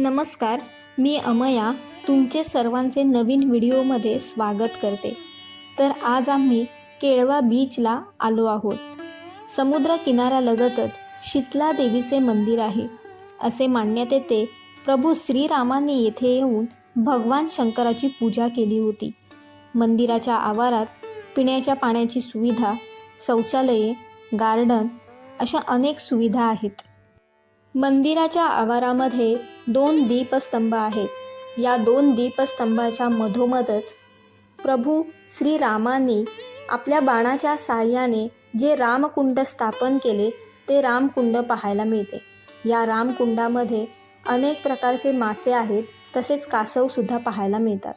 नमस्कार मी अमया तुमचे सर्वांचे नवीन व्हिडिओमध्ये स्वागत करते. तर आज आम्ही केळवा बीचला आलो आहोत. समुद्र किनाऱ्यालगतच शीतला देवीचे मंदिर आहे. असे मानण्यात येते प्रभू श्रीरामांनी येथे येऊन भगवान शंकराची पूजा केली होती. मंदिराच्या आवारात पिण्याच्या पाण्याची सुविधा शौचालये गार्डन अशा अनेक सुविधा आहेत. मंदिराच्या आवारामध्ये दोन दीपस्तंभ आहेत. या दोन दीपस्तंभाच्या मधोमधच प्रभू श्रीरामांनी आपल्या बाणाच्या साह्याने जे रामकुंड स्थापन केले ते रामकुंड पाहायला मिळते. या रामकुंडामध्ये अनेक प्रकारचे मासे आहेत तसेच कासवसुद्धा पाहायला मिळतात.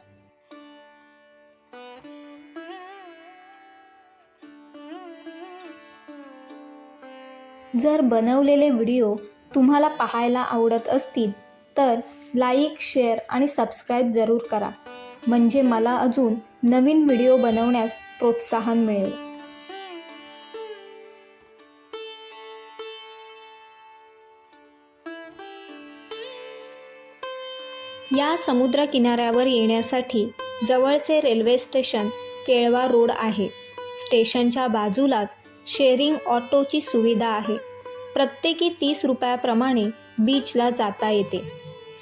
जर बनवलेले व्हिडिओ तुम्हाला पाहायला आवडत असतील तर लाईक शेअर आणि सबस्क्राईब जरूर करा. म्हणजे मला अजून नवीन व्हिडिओ बनवण्यास प्रोत्साहन मिळेल. या समुद्र किनाऱ्यावर येण्यासाठी जवळचे रेल्वे स्टेशन केळवा रोड आहे. स्टेशनच्या बाजूलाच शेअरिंग ऑटोची सुविधा आहे. प्रत्येकी तीस रुपयाप्रमाणे बीचला जाता येते.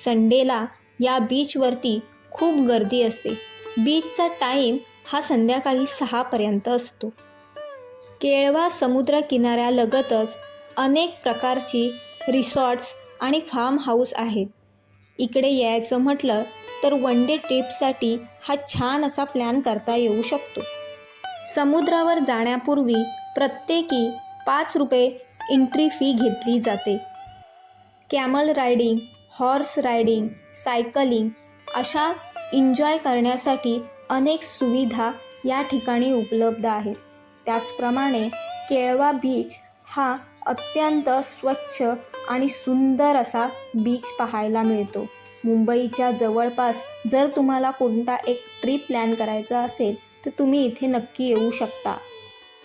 संडेला या बीचवरती खूप गर्दी असते. बीचचा टाईम हा संध्याकाळी सहापर्यंत असतो. केळवा समुद्र किनाऱ्यालगतच अनेक प्रकारची रिसॉर्ट्स आणि फार्म हाऊस आहेत. इकडे यायचं म्हटलं तर वन डे ट्रिपसाठी हा छान असा प्लॅन करता येऊ शकतो. समुद्रावर जाण्यापूर्वी प्रत्येकी पाच रुपये एंट्री फी घेतली जाते. Camel riding horse riding cycling अशा एन्जॉय करण्यासाठी अनेक सुविधा या ठिकाणी उपलब्ध आहेत. त्याचप्रमाणे केळवा बीच हा अत्यंत स्वच्छ आणि सुंदर असा बीच पाहायला मिळतो. मुंबईच्या जवळपास जर तुम्हाला कोणता एक ट्रिप प्लॅन करायचा असेल तर तुम्ही इथे नक्की येऊ शकता.